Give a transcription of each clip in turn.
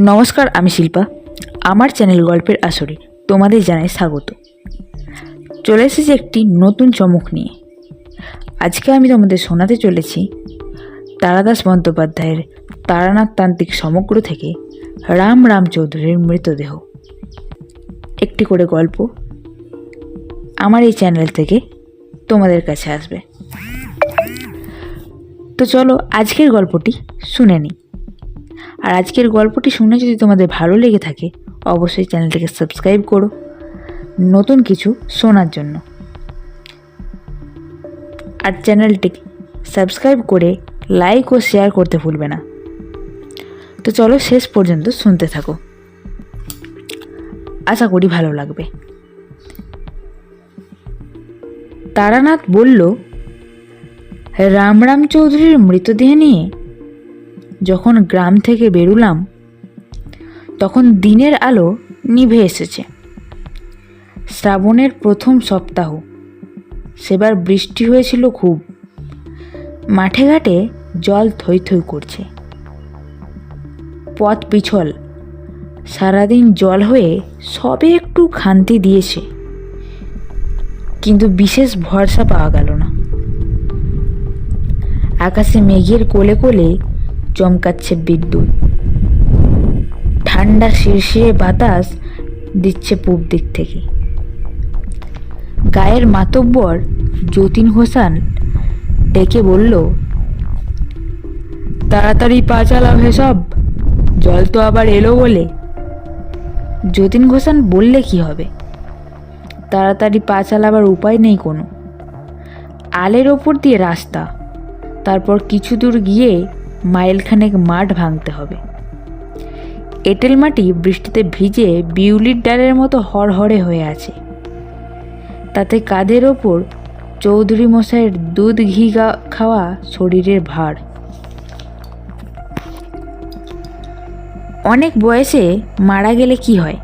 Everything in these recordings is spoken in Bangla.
নমস্কার, আমি শিল্পা। আমার চ্যানেল গল্পের আসরে তোমাদের জানাই স্বাগত। চলে এসেছি একটি নতুন চমক নিয়ে। আজকে আমি তোমাদের শোনাতে চলেছি তারাদাস বন্দ্যোপাধ্যায়ের তারানাথ তান্ত্রিক সমগ্র থেকে রাম রাম চৌধুরীর মৃতদেহ। একটি করে গল্প আমার এই চ্যানেল থেকে তোমাদের কাছে আসবে। তো চলো আজকের গল্পটি শুনে নিই। আর আজকের গল্পটি শুনে যদি তোমাদের ভালো লেগে থাকে, অবশ্যই চ্যানেলটিকে সাবস্ক্রাইব করো। নতুন কিছু শোনার জন্য। আর চ্যানেলটি সাবস্ক্রাইব করে লাইক ও শেয়ার করতে ভুলবে না। তো চলো শেষ পর্যন্ত শুনতে থাকো। আশা করি ভালো লাগবে। তারানাথ বলল, রামরাম চৌধুরীর মৃতদেহ নিয়ে যখন গ্রাম থেকে বেরুলাম, তখন দিনের আলো নিভে এসেছে। শ্রাবণের প্রথম সপ্তাহ। সেবার বৃষ্টি হয়েছিল খুব। মাঠে ঘাটে জল থই থই করছে। পথ পিছল। সারাদিন জল হয়ে সবে একটু খান্তি দিয়েছে। কিন্তু বিশেষ ভরসা পাওয়া গেল না। আকাশে মেঘের কোলে কোলে চমকাচ্ছে বিদ্যুৎ। ঠান্ডা শিরশিরে বাতাস দিচ্ছে পূব দিক থেকে। গায়ের মাতব্বর যতীন হোসেন ডেকে বলল, তাড়াতাড়ি পা চালাও সব জল তো আবার এলো বলে। যতীন ঘোষান বললে কি হবে? তাড়াতাড়ি পা চালাবার উপায় নেই কোনো। আলের ওপর দিয়ে রাস্তা, তারপর কিছু দূর গিয়ে মাইলখানেক মাঠ ভাঙতে হবে। এঁটেল মাটি বৃষ্টিতে ভিজে বিউলির ডালের মতো হড়হড়ে হয়ে আছে। তাতে কাঁধের ওপর চৌধুরী মশাইয়ের দুধ ঘি খাওয়া শরীরের ভার। অনেক বয়সে মারা গেলে কি হয়?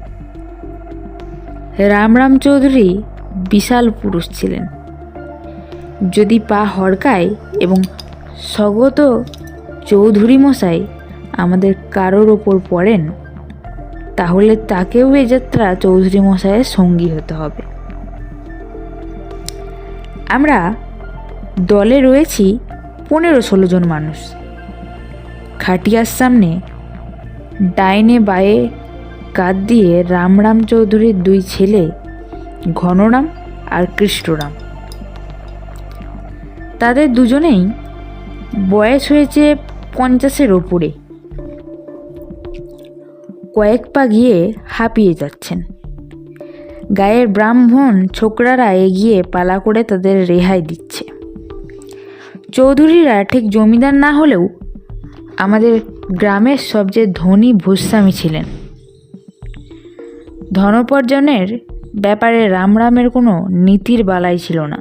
রামরাম চৌধুরী বিশাল পুরুষ ছিলেন। যদি পা হড়কায় এবং স্বগত চৌধুরী মশাই আমাদের কারোর ওপর পড়েন, তাহলে তাকেও এ যাত্রা চৌধুরী মশাইয়ের সঙ্গী হতে হবে। আমরা দলে রয়েছি পনেরো ষোলো জন মানুষ। খাটিয়ার সামনে ডাইনে বায়ে কাঁধ দিয়ে রামরাম চৌধুরীর দুই ছেলে ঘনরাম আর কৃষ্ণরাম। তাদের দুজনেই বয়স হয়েছে পঞ্চাশের ওপরে। কয়েক পা গিয়ে হাঁপিয়ে যাচ্ছেন। গায়ের ব্রাহ্মণ ছোকরারা এগিয়ে পালা করে তাদের রেহাই দিচ্ছে। চৌধুরীরা ঠিক জমিদার না হলেও আমাদের গ্রামের সবচেয়ে ধনী ভূস্বামী ছিলেন। ধনোপার্জনের ব্যাপারে রামরামের কোনো নীতির বালাই ছিল না।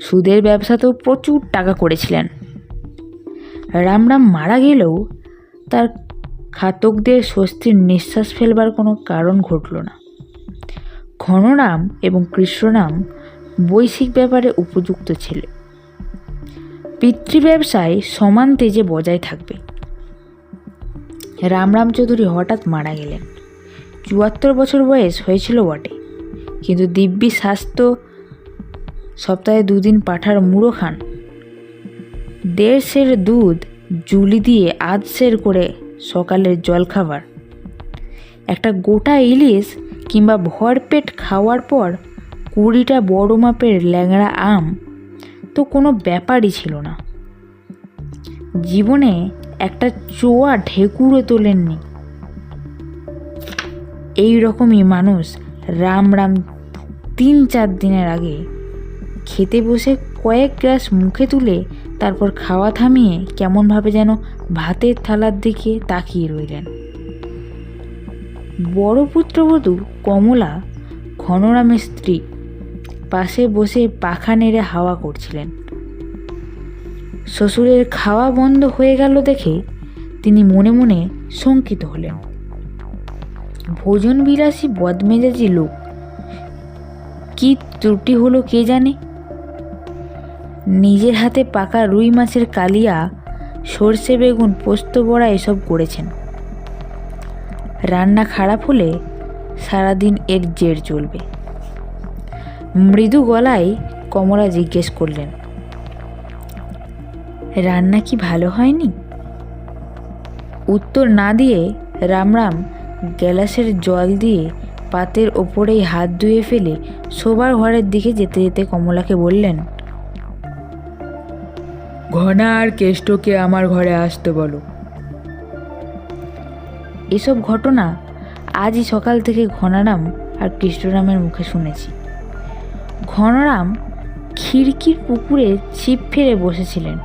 সুদের ব্যবসাতেও প্রচুর টাকা করেছিলেন। রামরাম মারা গেলেও তার খাতকদের স্বস্তির নিঃশ্বাস ফেলবার কোনো কারণ ঘটল না। ঘনরাম এবং কৃষ্ণরাম বৈশ্বিক ব্যাপারে উপযুক্ত ছিল পিতৃ ব্যবসায় সমান তেজে বজায় থাকবে। রামরাম চৌধুরী হঠাৎ মারা গেলেন। চুয়াত্তর বছর বয়স হয়েছিল বটে, কিন্তু দিব্যি স্বাস্থ্য সপ্তাহে দুদিন পাঠার মুড়ো খান দেড় সের দুধ জুলি দিয়ে আধ সের করে সকালের জলখাবার। একটা গোটা ইলিশ কিংবা ভরপেট খাওয়ার পর কুড়িটা বড় মাপের ল্যাংড়া আম তো কোনো ব্যাপারই ছিল না। জীবনে একটা চোয়া ঢেকুরও তোলেননি। এই রকমই মানুষ রাম রাম তিন চার দিনের আগে খেতে বসে কয়েক গ্লাস মুখে তুলে তারপর খাওয়া থামিয়ে কেমনভাবে যেন ভাতের থালার দিকে তাকিয়ে রইলেন। বড় পুত্রবধূ কমলা ঘনরামের স্ত্রী পাশে বসে পাখা নেড়ে হাওয়া করছিলেন। শ্বশুরের খাওয়া বন্ধ হয়ে গেল দেখে তিনি মনে মনে শঙ্কিত হলেন। ভোজন বিলাসী বদমেজাজি লোক, কি ত্রুটি হলো কে জানে? নিজের হাতে পাকা রুই মাছের কালিয়া, সর্ষে বেগুন, পোস্ত বড়া এসব করেছেন। রান্না খারাপ হলে সারাদিন এর জের চলবে। মৃদু গলায় কমলা জিজ্ঞেস করলেন, রান্না কি ভালো হয়নি? উত্তর না দিয়ে রামরাম গ্যালাসের জল দিয়ে পাতের ওপরেই হাত ধুয়ে ফেলে শোবার ঘরের দিকে যেতে যেতে কমলাকে বললেন ঘনা আর কেষ্টকে আমার ঘরে আসতে বলো। এসব ঘটনা আজই সকাল থেকে ঘনারাম আর কৃষ্ণরামের মুখে শুনেছি। ঘনারাম খিড়কির পুকুরে ছিপ ফেলে বসেছিলেন।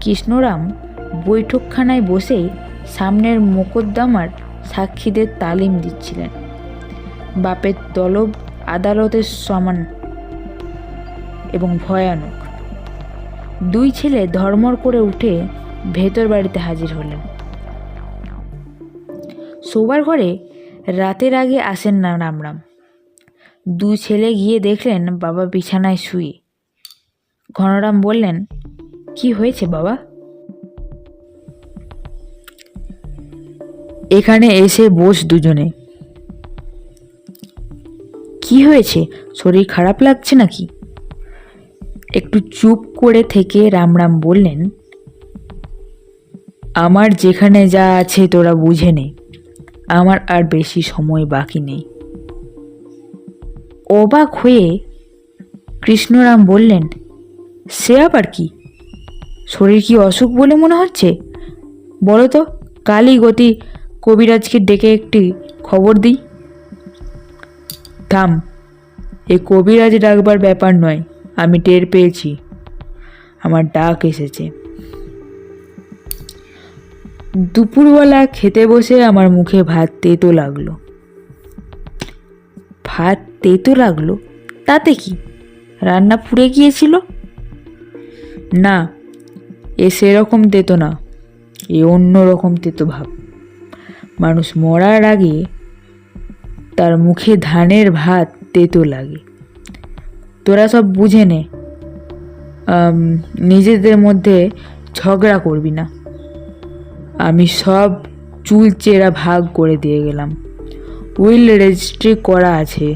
কৃষ্ণরাম বৈঠকখানায় বসে সামনের মোকদ্দমার সাক্ষীদের তালিম দিচ্ছিলেন। বাপের তলব, আদালতের সমান এবং ভয়ানক। দুই ছেলে ধর্মর করে উঠে ভেতর বাড়িতে হাজির হলেন। শোবার ঘরে রাতের আগে আসেন না রামরাম। দুই ছেলে গিয়ে দেখলেন বাবা বিছানায় শুয়ে। ঘনরাম বললেন, কি হয়েছে বাবা? এখানে এসে বস দুজনে। কি হয়েছে? শরীর খারাপ লাগছে নাকি? একটু চুপ করে থেকে রামরাম বললেন, আমার যেখানে যা আছে তোরা বুঝে নে। আমার আর বেশি সময় বাকি নেই। অবাক হয়ে কৃষ্ণরাম বললেন, সে আবার কি? শরীর কি অসুখ বলে মনে হচ্ছে? বলো তো, কালই গতি কবিরাজকে ডেকে একটি খবর দিই? থাম, এ কবিরাজ ডাকবার ব্যাপার নয়। আমি টের পেয়েছি। আমার ডাক এসেছে। দুপুরবেলা খেতে বসে আমার মুখে ভাত তেতো লাগল। ভাত তেতো লাগল? তাতে কি? রান্না পুড়ে গিয়েছিল? না, এ সেরকম তেতো না, এ অন্য রকম তেতো ভাব। মানুষ মরার আগে তার মুখে ধানের ভাত তেতো লাগে। তোরা সব বুঝে নে। নিজেদের মধ্যে ঝগড়া করবি না। আমি সব চুল চেরা ভাগ করে দিয়ে গেলাম। উইল রেজিস্ট্রি করা আছে।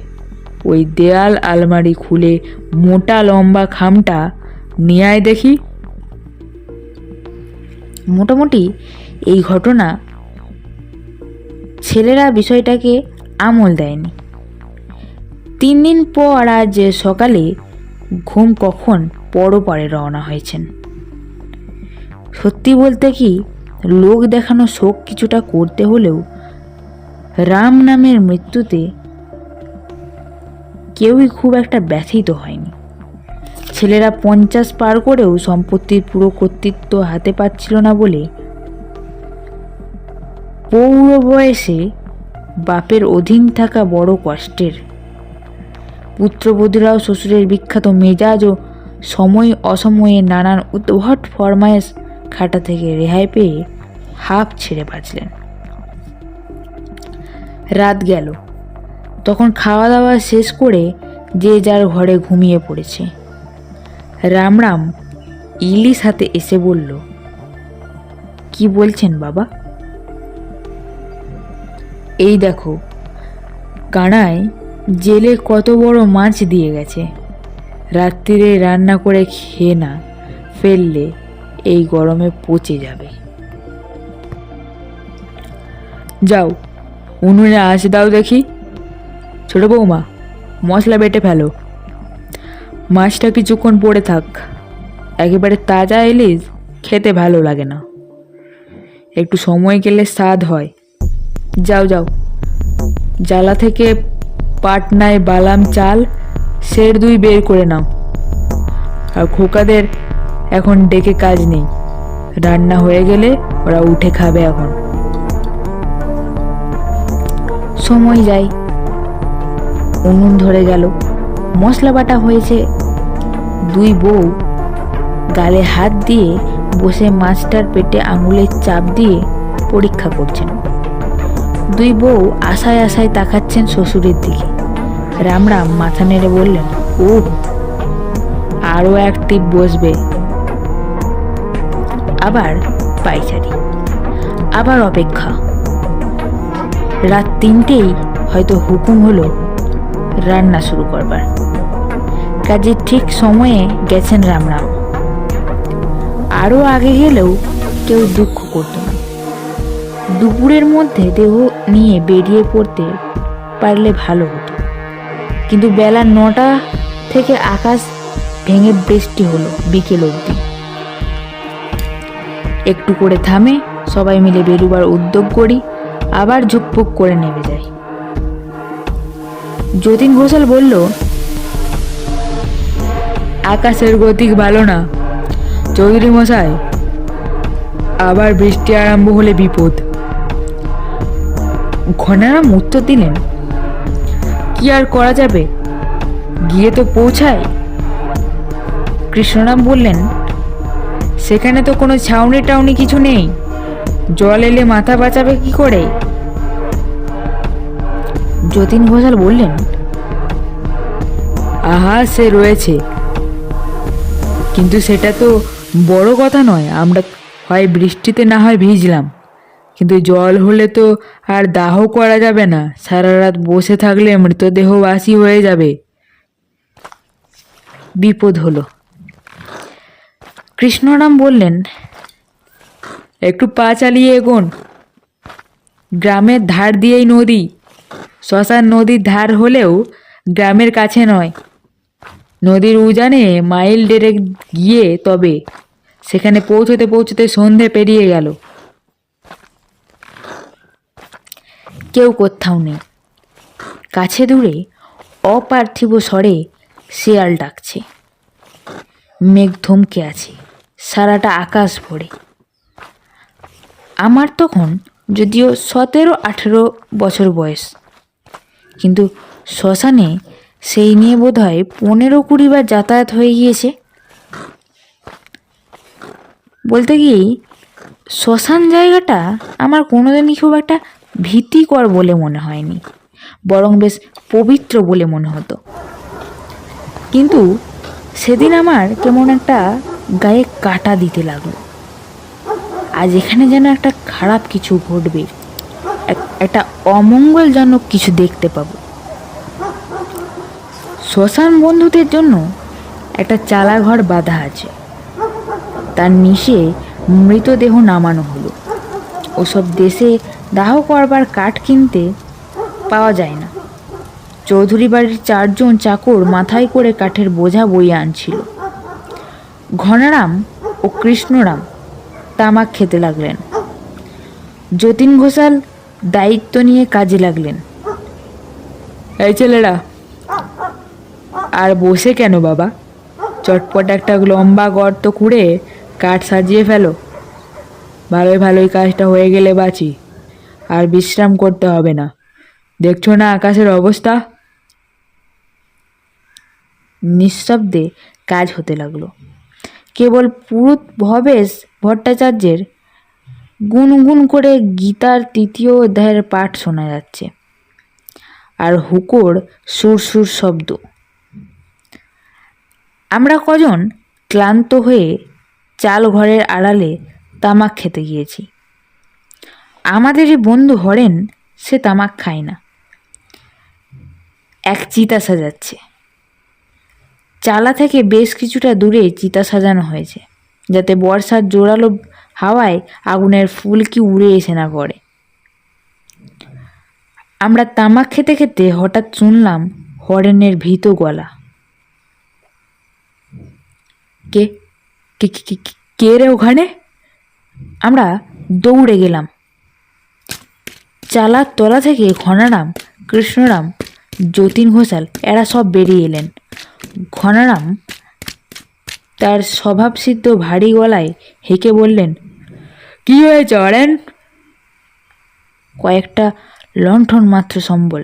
ওই দেয়াল আলমারি খুলে মোটা লম্বা খামটা নিয়ে দেখি। মোটামুটি এই ঘটনা ছেলেরা বিষয়টাকে আমল দেয়নি। তিন দিন পর আজ সকালে ঘুম কখন পরপারে রওনা হয়েছেন। সত্যি বলতে কি, লোক দেখানো শোক কিছুটা করতে হলেও রাম নামের মৃত্যুতে কেউই খুব একটা ব্যথিত হয়নি। ছেলেরা পঞ্চাশ পার করেও সম্পত্তির পুরো কর্তৃত্ব হাতে পাচ্ছিল না বলে পৌর বয়সে বাপের অধীন থাকা বড় কষ্টের পুত্রবধূরাও শ্বশুরের বিখ্যাত মেজাজ ও সময় অসময়ে নানান উদ্ভট ফরমায়েশ খাটা থেকে রেহাই পেয়ে হাফ ছেড়ে বাঁচলেন। রাত গেল। তখন খাওয়া দাওয়া শেষ করে যে যার ঘরে ঘুমিয়ে পড়েছে। রামরাম ইলিশ হাতে এসে বলল, কি বলছেন বাবা? এই দেখো, কানায় জেলে কত বড় মাছ দিয়ে গেছে। রাত্রিরে রান্না করে খেয়ে না, ফেললে এই গরমে পচে যাবে। যাও, উনুনে আঁচ দাও দেখি। ছোট বৌমা, মশলা বেটে ফেলো। মাছটা কিছুক্ষণ পড়ে থাক। একেবারে তাজা ইলিশ, খেতে ভালো লাগে না। একটু সময় গেলে স্বাদ হয়। যাও যাও। জ্বালা থেকে পাটনায় বালাম চাল, সের দুই বের করে নাও। আর খোকাদের এখন ডেকে কাজ নেই। রান্না হয়ে গেলে ওরা উঠে খাবে এখন। সময় যায় উনুন ধরে গেল। মশলা বাটা হয়েছে। দুই বউ গালে হাত দিয়ে বসে মাছটার পেটে আঙুলের চাপ দিয়ে পরীক্ষা করছেন। দুই বউ আশায় আশায় তাকাচ্ছেন শ্বশুরের দিকে। রামরাম মাথা নেড়ে বললেন ও আরও এক টিপ বসবে। আবার পাইচারি, আবার অপেক্ষা। রাত তিনটেই হয়তো হুকুম হলো রান্না শুরু করবার। কাজে ঠিক সময়ে গেছেন রামরাম আরও আগে গেলেও কেউ দুঃখ করতো না। দুপুরের মধ্যে দেহ নিয়ে বেরিয়ে পড়তে পারলে ভালো হতো। কিন্তু বেলা নটা থেকে আকাশ ভেঙে বৃষ্টি হলো বিকেল অবধি। একটু করে থামে সবাই মিলে বেরুবার উদ্যোগ করি, আবার ঝুকপুক করে নেমে যায় যতীন ঘোষাল বলল, আকাশের গতিক ভালো না। চৌধুরী মশাই, আবার বৃষ্টি আরম্ভ হলে বিপদ। ঘনারাম উত্তর দিলেন কি আর করা যাবে? গিয়ে তো পৌঁছায়। কৃষ্ণরাম বললেন, সেখানে তো কোনো ছাউনি টাউনি কিছু নেই। জল এলে মাথা বাঁচাবে কি করে? যতীন ঘোষাল বললেন, আহা, সে রয়েছে। কিন্তু সেটা তো বড় কথা নয়। আমরা হয় বৃষ্টিতে না হয় ভিজলাম। কিন্তু জল হলে তো আর দাহ করা যাবে না। সারা রাত বসে থাকলে মৃতদেহ বাসি হয়ে যাবে। বিপদ হলো। কৃষ্ণরাম বললেন, একটু পা চালিয়ে এগোন। গ্রামের ধার দিয়েই নদী। শ্মশান নদীর ধার হলেও গ্রামের কাছে নয়। নদীর উজানে মাইল ডেরেক গিয়ে তবে সেখানে পৌঁছতে পৌঁছতে সন্ধে পেরিয়ে গেল। কেউ কোথাও নেই। কাছে দূরে অপার্থিব স্বরে শেয়াল ডাকছে। মেঘ ধমকে আছে, সারাটা আকাশ ভরে। আমার তখন যদিও সতেরো আঠেরো বছর বয়স, কিন্তু শ্মশানে সেই নিয়ে বোধ হয় পনেরো কুড়ি বার যাতায়াত হয়ে গিয়েছে। বলতে কি শ্মশান জায়গাটা আমার কোনোদিনই খুব একটা ভীতিকর বলে মনে হয়নি, বরং বেশ পবিত্র বলে মনে হতো। কিন্তু সেদিন আমার কেমন একটা গায়ে কাটা দিতে লাগল। আজ এখানে যেন একটা খারাপ কিছু ঘটবে একটা অমঙ্গলজনক কিছু দেখতে পাবো। শ্মশান বন্ধুদের জন্য একটা চালাঘর বাঁধা আছে। তার নিচে মৃতদেহ নামানো হলো। ওসব দেশে দাহ করবার কাঠ কিনতে পাওয়া যায় না। চৌধুরী বাড়ির চারজন চাকর মাথায় করে কাঠের বোঝা বইয়ে আনছিল। ঘনারাম ও কৃষ্ণরাম তামাক খেতে লাগলেন। যতীন ঘোষাল দায়িত্ব নিয়ে কাজে লাগলেন। এই ছেলেরা, আর বসে কেন বাবা? চটপট একটা লম্বা গর্ত খুঁড়ে কাঠ সাজিয়ে ফেলো। ভালোই ভালোই কাজটা হয়ে গেলে বাঁচি। আর বিশ্রাম করতে হবে না। দেখছ না আকাশের অবস্থা? নিঃশব্দে কাজ হতে লাগল। কেবল পুরুত ভবেশ ভট্টাচার্যের গুনগুন করে গীতার তৃতীয় অধ্যায়ের পাঠ শোনা যাচ্ছে আর হুকোর সুরসুর শব্দ। আমরা কজন ক্লান্ত হয়ে চাল ঘরের আড়ালে তামাক খেতে গিয়েছি। আমাদেরই বন্ধু হরেন, সে তামাক খায় না। এক চিতা সাজাচ্ছে। চালা থেকে বেশ কিছুটা দূরে চিতা সাজানো হয়েছে, যাতে বর্ষার জোরালো হাওয়ায় আগুনের ফুলকি উড়ে এসে না পড়ে। আমরা তামাক খেতে খেতে হঠাৎ শুনলাম হরেনের ভীত গলা। কে? কে, কে- কে- কে রে ওখানে? আমরা দৌড়ে গেলাম। চালার তলা থেকে ঘনারাম, কৃষ্ণরাম, যতীন ঘোষাল, এরা সব বেরিয়ে এলেন। ঘনারাম তার স্বভাবসিদ্ধ ভারী গলায় হেঁকে বললেন, কি হয়েছে অরেন? কয়েকটা লণ্ঠন মাত্র সম্বল।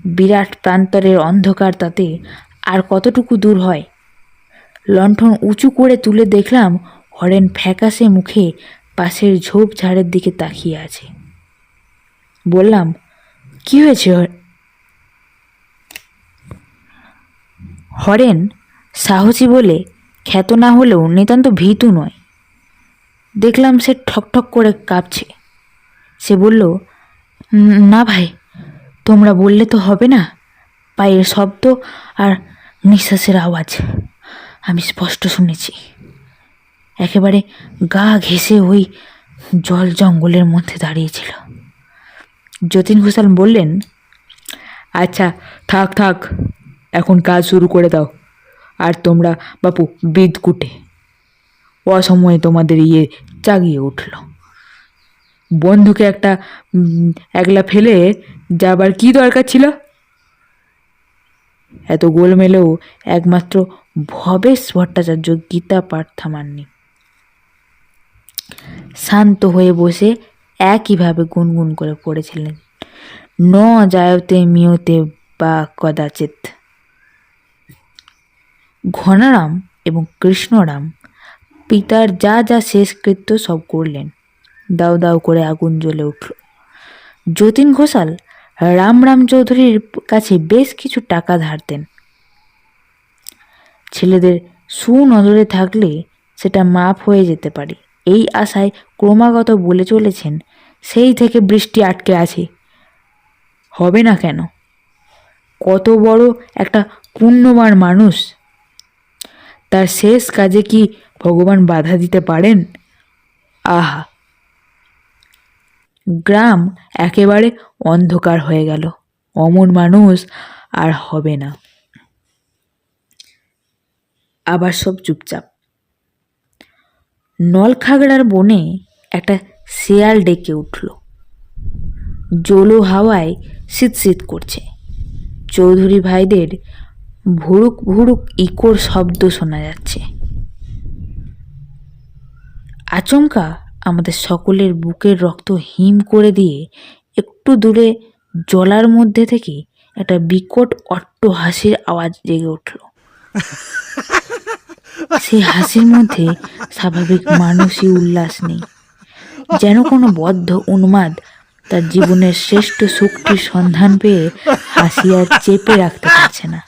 বিরাট প্রান্তরের অন্ধকার তাতে আর কতটুকু দূর হয়? লণ্ঠন উঁচু করে তুলে দেখলাম হরেন ফ্যাকাশে মুখে পাশের ঝোপ ঝাড়ের দিকে তাকিয়ে আছে। বললাম, কি হয়েছে হরেন সাহসী বলে, খ্যাত না হলেও নিতান্ত ভীতু নয়। দেখলাম সে ঠকঠক করে কাঁপছে। সে বলল, না ভাই, তোমরা বললে তো হবে না, পায়ের শব্দ আর নিঃশ্বাসের আওয়াজ, আমি স্পষ্ট শুনেছি। একেবারে গা ঘেঁষে ওই জল জঙ্গলের মধ্যে দাঁড়িয়েছিল যতীন ঘোষাল বললেন আচ্ছা থাক থাক, এখন কাজ শুরু করে দাও। আর তোমরা, বাপু বিদকুটে অসময়ে তোমাদের ইয়ে জাগিয়ে উঠল। বন্ধুকে একটা একলা ফেলে যাবার কি দরকার ছিল? এত গোল মেলেও একমাত্র ভবেশ ভট্টাচার্য গীতা পাঠ থামাননি শান্ত হয়ে বসে একইভাবে গুনগুন করে পড়েছিলেন। ন জায়তে মিয়তে বা কদাচিৎ। ঘনারাম এবং কৃষ্ণরাম পিতার যা যা শেষকৃত্য সব করলেন। দাউ দাউ করে আগুন জ্বলে উঠল। যতীন ঘোষাল রাম রাম চৌধুরীর কাছে বেশ কিছু টাকা ধার দেন। ছেলেদের সুনজরে থাকলে সেটা মাফ হয়ে যেতে পারে। এই আশায় ক্রমাগত বলে চলেছেন সেই থেকে বৃষ্টি আটকে আছে। হবে না কেন? কত বড় একটা পুণ্যবান মানুষ। তার শেষ কাজে কি ভগবান বাধা দিতে পারেন? আহা! গ্রাম একেবারে অন্ধকার হয়ে গেল। অমন মানুষ আর হবে না। আবার সব চুপচাপ। নলখাগড়ার বনে একটা শেয়াল ডেকে উঠল। জলো হাওয়ায় শীত শীত করছে। চৌধুরী ভাইদের ভুরুক ভুরুক ইকোর শব্দ শোনা যাচ্ছে। আচমকা আমাদের সকলের বুকের রক্ত হিম করে দিয়ে একটু দূরে জলার মধ্যে থেকে একটা বিকট অট্ট হাসির আওয়াজ জেগে উঠল। সেই হাসির মধ্যে স্বাভাবিক মানসী উল্লাস নেই। যেন কোনো বদ্ধ উন্মাদ তার জীবনের শ্রেষ্ঠ শক্তির সন্ধান পেয়ে হাসি আর চেপে রাখতে পারছে না।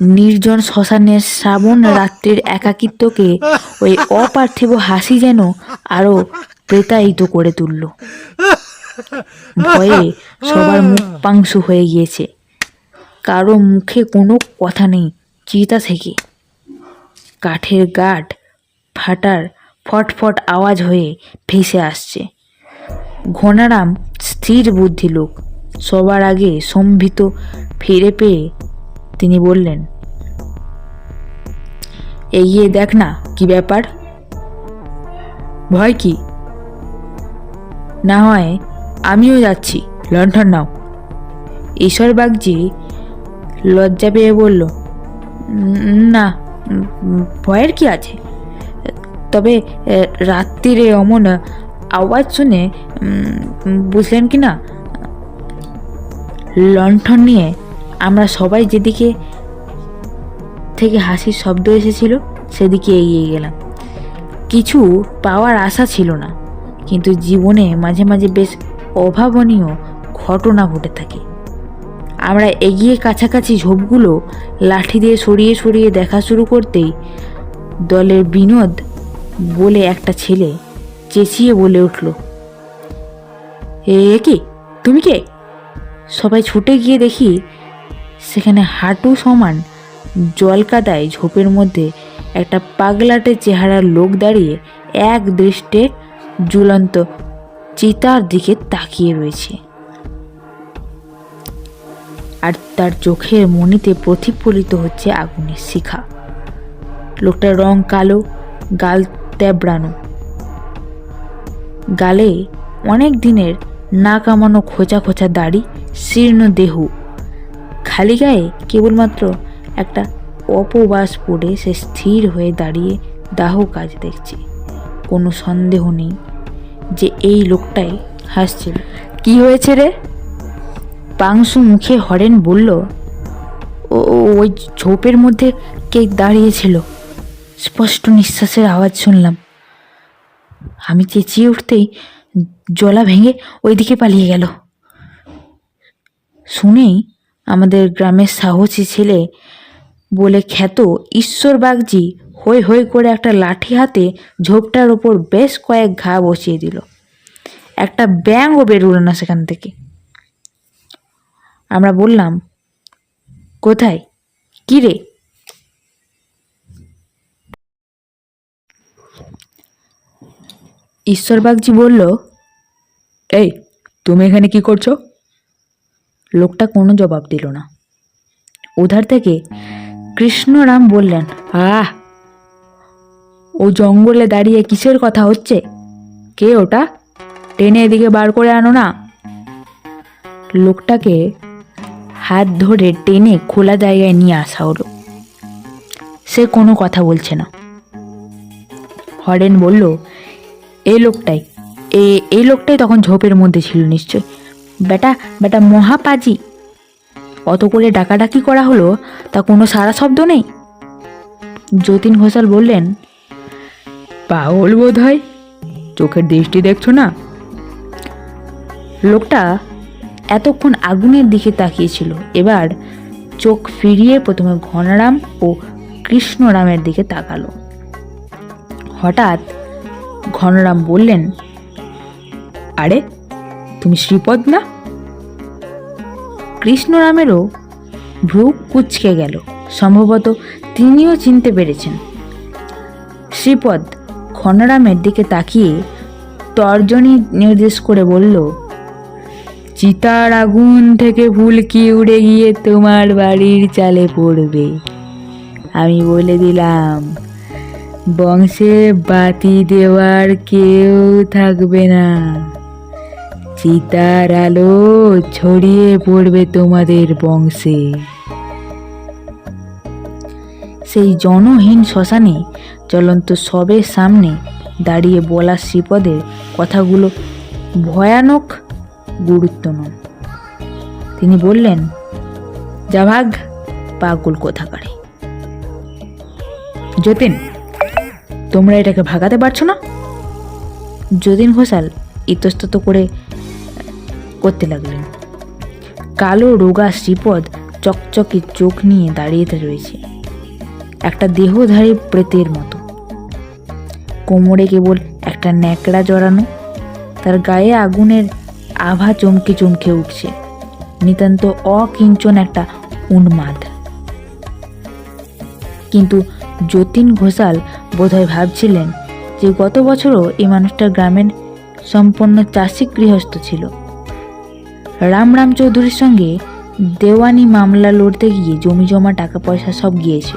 নির্জন শ্মশানের শ্রাবণ রাত্রির একাকিত্বকে ওই অপার্থিব হাসি যেন আরও প্রেতায়িত করে তুলল। ভয়ে সবার মুখ পাংশু হয়ে গিয়েছে। কারও মুখে কোনো কথা নেই চিতা থেকে। কাঠের গাঠ ফাটার ফটফট আওয়াজ হয়ে ভেসে আসছে। ঘনারাম স্থির বুদ্ধি লোক। সবার আগে সম্ভিত ফিরে পেয়ে তিনি বললেন, এগিয়ে দেখ না, কি ব্যাপার? ভয় কি? না হয়, আমিও যাচ্ছি, লণ্ঠন নাও। ঈশ্বর বাগজি লজ্জা পেয়ে বলল না, ভয়ের কি আছে? তবে রাত্রিরে অমন আওয়াজ শুনে বুঝলেন কি না? লণ্ঠন নিয়ে আমরা সবাই যেদিকে থেকে হাসির শব্দ এসেছিল, সেদিকে এগিয়ে গেলাম। কিছু পাওয়ার আশা ছিল না, কিন্তু জীবনে মাঝে মাঝে বেশ অভাবনীয় ঘটনা ঘটে থাকে। আমরা এগিয়ে কাছাকাছি ঝোপগুলো লাঠি দিয়ে সরিয়ে সরিয়ে দেখা শুরু করতেই দলের বিনোদ বলে একটা ছেলে চেঁচিয়ে বলে উঠল, এ কি? তুমি কে? সবাই ছুটে গিয়ে দেখি সেখানে হাঁটু সমান জলকাদায় ঝোপের মধ্যে একটা পাগলাটে চেহারার লোক দাঁড়িয়ে এক দৃষ্টে ঝুলন্ত চিতার দিকে তাকিয়ে রয়েছে। আর তার চোখের মনিতে প্রতিফলিত হচ্ছে আগুনের শিখা। লোকটার রং কালো, গাল তেবড়ানো গালে অনেক দিনের না কামানো খোঁচা খোঁচা দাড়ি, শীর্ণ দেহ। খালি গায়ে কেবলমাত্র একটা অপবাস পড়ে সে স্থির হয়ে দাঁড়িয়ে দাহ কাজ দেখছে। কোনো সন্দেহ নেই যে এই লোকটাই হাসছিল। কি হয়েছে রে? পাংশু মুখে হরেন বলল ও- ওই ঝোপের মধ্যে কে দাঁড়িয়েছিল? স্পষ্ট নিঃশ্বাসের আওয়াজ শুনলাম। আমি চেঁচিয়ে উঠতেই জলা ভেঙে ওইদিকে পালিয়ে গেল। শুনেই আমাদের গ্রামের সাহসী ছেলে বলে খ্যাত, ঈশ্বর বাগজি হই হই করে একটা লাঠি হাতে ঝোপটার ওপর বেশ কয়েক ঘা বসিয়ে দিল। একটা ব্যাঙও বেরোলো না সেখান থেকে। আমরা বললাম, কোথায়? কী রে? ঈশ্বরবাগজি বলল, এই, তুমি এখানে কি করছ? লোকটা কোনো জবাব দিল না। উধার থেকে কৃষ্ণরাম বললেন, আহ, ও জঙ্গলে দাঁড়িয়ে কিসের কথা হচ্ছে? কে ওটা? টেনে এদিকে বার করে আনো না। লোকটাকে হাত ধরে টেনে খোলা জায়গায় নিয়ে আসা হলো। সে কোনো কথা বলছে না। হরেন বলল এই লোকটাই। এ, এই লোকটাই তখন ঝোপের মধ্যে ছিল নিশ্চয়। বেটা বেটা মহাপাজি। অত করে ডাকাডাকি করা হলো, তা কোনো সারা শব্দ নেই। যতীন ঘোষাল বললেন, পাগল বোধ হয় চোখের দৃষ্টি দেখছ না? লোকটা এতক্ষণ আগুনের দিকে তাকিয়েছিল। এবার চোখ ফিরিয়ে প্রথমে ঘনরাম ও কৃষ্ণরামের দিকে তাকালো। হঠাৎ ঘনরাম বললেন, আরে, তুমি শ্রীপদ না? কৃষ্ণরামেরও ভ্রু কুচকে গেল। সম্ভবত তিনিও চিনতে পেরেছেন। শ্রীপদ ঘনরামের দিকে তাকিয়ে তর্জনী নির্দেশ করে বলল চিতার আগুন থেকে ফুলকি উড়ে গিয়ে তোমার বাড়ির চালে পড়বে। আমি বলে দিলাম বংশে বাতি দেওয়ার কেউ থাকবে না। চিতার আলো ছড়িয়ে পড়বে তোমাদের বংশে। সেই জনহীন শ্মশানে চলন্ত সবের সামনে দাঁড়িয়ে বলা শ্রীপদের কথাগুলো ভয়ানক গুরুত্ব নয় তিনি বললেন যা ভাগ পাগল কোথাকারে? যতীন তোমরা এটাকে ভাগাতে পারছ না? যতীন ঘোষাল ইতস্তত করে করতে লাগলেন। কালো রোগা শ্রীপদ চকচকে চোখ নিয়ে দাঁড়িয়ে রয়েছে। একটা দেহধারী প্রেতের মতো। কোমরে কেবল একটা ন্যাকড়া জড়ানো, তার গায়ে আগুনের আভা চমকে চমকে উঠছে। নিতান্ত অকিঞ্চন একটা উন্মাদ। কিন্তু যতীন ঘোষাল বোধহয় ভাবছিলেন যে গত বছরও এই মানুষটা গ্রামের সম্পন্ন চাষি গৃহস্থ ছিল। রাম রাম চৌধুরীর সঙ্গে দেওয়ানি মামলা লড়তে গিয়ে জমি জমা টাকা পয়সা সব গিয়েছে।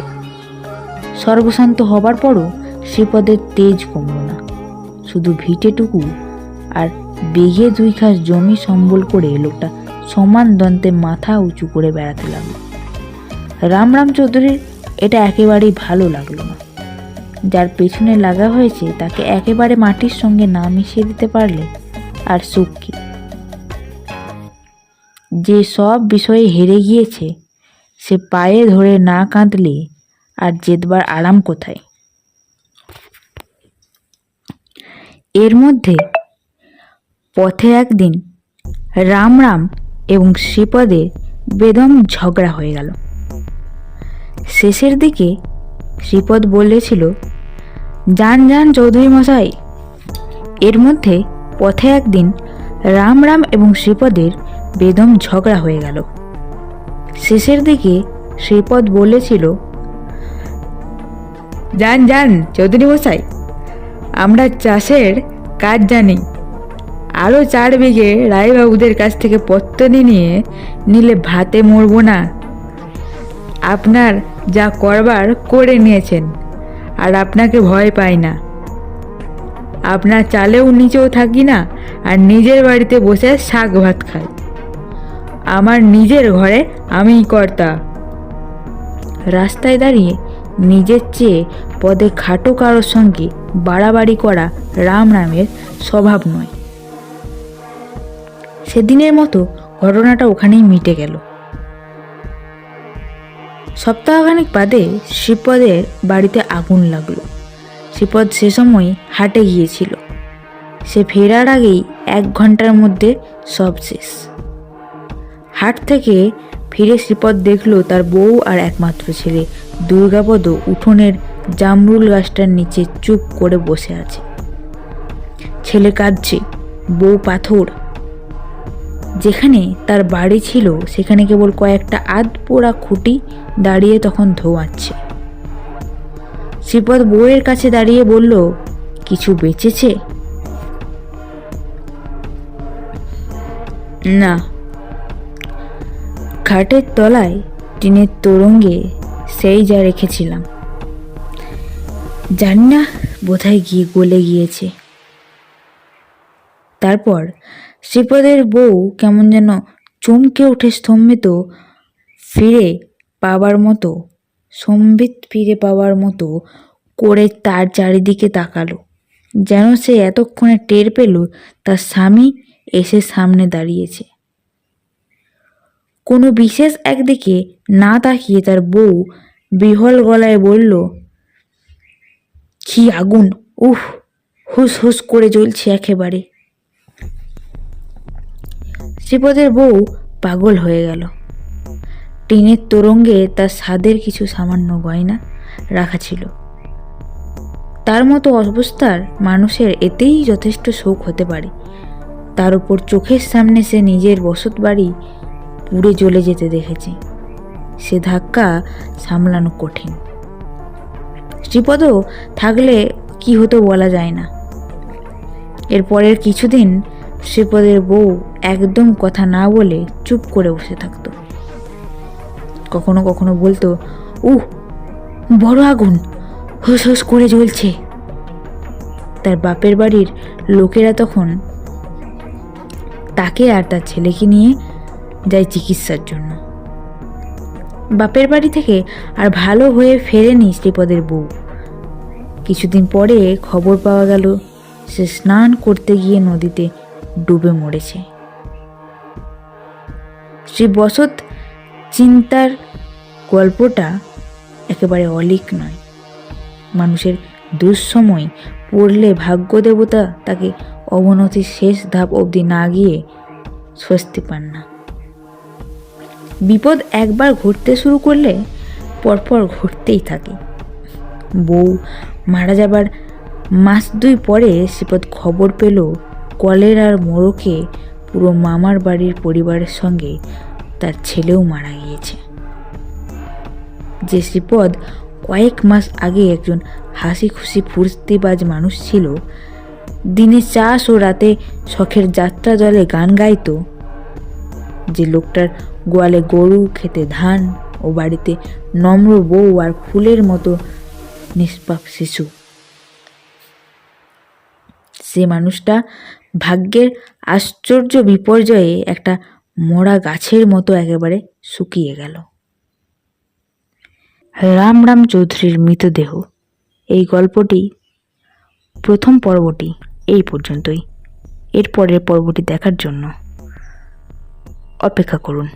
সর্বশান্ত হবার পরও শ্রীপদের তেজ কমল না। শুধু ভিটেটুকু আর বেঘে দুই খাস জমি সম্বল করে লোকটা সমান দন্তে মাথা উঁচু করে বেড়াতে লাগল। রাম রাম চৌধুরীর এটা একেবারেই ভালো লাগল না। যার পেছনে লাগা হয়েছে তাকে একেবারে মাটির সঙ্গে না মিশিয়ে দিতে পারলে আর সুখ কি? যে সব বিষয়ে হেরে গিয়েছে, সে পায়ে ধরে না কাঁদলে আর জেতবার আরাম কোথায়? এর মধ্যে পথে একদিন রাম রাম এবং শ্রীপদে বেদম ঝগড়া হয়ে গেল। শেষের দিকে শ্রীপদ বলেছিল যান যান চৌধুরী মশাই। এর মধ্যে পথে একদিন রাম রাম এবং শ্রীপদের বেদম ঝগড়া হয়ে গেল। শেষের দিকে শ্রীপদ বলেছিল যান যান চৌধুরী মশাই, আমরা চাষের কাজ জানি। আরও চার বিঘে রায়বাবুদের কাছ থেকে পত্তনি নিয়ে নিলে ভাতে মরবো না। আপনার যা করবার করে নিয়েছেন। আর আপনাকে ভয় পাই না। আপনার চালেও নিচেও থাকি না আর নিজের বাড়িতে বসে শাক ভাত খাই। আমার নিজের ঘরে আমিই কর্তা। রাস্তায় দাঁড়িয়ে নিজের চেয়ে পদে খাটো কারোর সঙ্গে বাড়াবাড়ি করা রাম রামের স্বভাব নয়। সেদিনের মতো ঘটনাটা ওখানেই মিটে গেল। সপ্তাহখানেক বাদে শ্রীপদের বাড়িতে আগুন লাগল। শ্রীপদ সে সময় হাটে গিয়েছিল। সে ফেরার আগেই এক ঘণ্টার মধ্যে সব শেষ। হাট থেকে ফিরে শ্রীপদ দেখল তার বউ আর একমাত্র ছেলে। দুর্গাপদ উঠোনের জামরুল গাছটার নিচে চুপ করে বসে আছে। ছেলে কাঁদছে, বউ পাথর যেখানে তার বাড়ি ছিল, সেখানে কেবল কয়েকটা আধ পোড়া খুঁটি দাঁড়িয়ে তখন ধোয়াচ্ছে। শ্রীপদ বউয়ের কাছে দাঁড়িয়ে বলল, কিছু বেঁচেছে? না। খাটের তলায় টিনের তোরঙ্গে সেই যা রেখেছিলাম। জানি না বোধহয় গিয়ে গলে গিয়েছে। তারপর শ্রীপদের বউ কেমন যেন চমকে উঠে স্তম্ভিত, ফিরে পাবার মতো, সম্বিত ফিরে পাওয়ার মতো করে তার চারিদিকে তাকালো। যেন সে এতক্ষণে টের পেল তার স্বামী এসে সামনে দাঁড়িয়েছে। কোনো বিশেষ একদিকে না তাকিয়ে তার বউ বিহল গলায় বলল, কি আগুন উহ হুস হুস করে জ্বলছে একেবারে। শ্রীপদের বউ পাগল হয়ে গেল। টিনের তোরঙ্গে তার স্বাদের কিছু সামান্য গয়না রাখা ছিল। তার মতো অবস্থার মানুষের এতেই যথেষ্ট শোক হতে পারে। তার উপর চোখের সামনে সে নিজের বসত বাড়ি পুড়ে জ্বলে যেতে দেখেছে। সে ধাক্কা সামলানো কঠিন। শ্রীপদও থাকলে কি হতো বলা যায় না। এরপরের কিছুদিন শ্রীপদের বউ একদম কথা না বলে চুপ করে বসে থাকতো। কখনো কখনো বলতো, উহ, বড় আগুন, হুস হুস করে জ্বলছে। তার বাপের বাড়ির লোকেরা তখন তাকে আর তার ছেলেকে নিয়ে যায় চিকিৎসার জন্য। বাপের বাড়ি থেকে আর ভালো হয়ে ফেরেনি শ্রীপদের বউ। কিছুদিন পরে খবর পাওয়া গেল, সে স্নান করতে গিয়ে নদীতে ডুবে মরেছে। শ্রী বসত চিন্তার গল্পটা একেবারে অলিক নয়। মানুষের দুঃসময় পড়লে ভাগ্য দেবতা তাকে অবনতির শেষ ধাপ অবধি না গিয়ে স্বস্তি পান না। বিপদ একবার ঘটতে শুরু করলে পরপর ঘটতেই থাকে। বউ মারা যাবার মাস দুই পরে শ্রীপদ খবর পেল কলেরার মোড়কে পুরো মামার বাড়ির পরিবারের সঙ্গে তার ছেলেও মারা গিয়েছে। যে শ্রীপদ কয়েক মাস আগে একজন হাসি খুশি ফুর্তিবাজ মানুষ ছিল, দিনে চাষ ও রাতে শখের যাত্রা দলে গান গাইতো, যে লোকটার গোয়ালে গরু, খেতে ধান ও বাড়িতে নম্র বউ আর ফুলের মতো নিষ্পাপ শিশু। সে মানুষটা ভাগ্যের আশ্চর্য বিপর্যয়ে একটা মরা গাছের মতো একেবারে শুকিয়ে গেল। রাম রাম চৌধুরীর মৃতদেহ। এই গল্পটি, প্রথম পর্বটি এই পর্যন্তই। এর পরের পর্বটি দেখার জন্য অপেক্ষা করুন।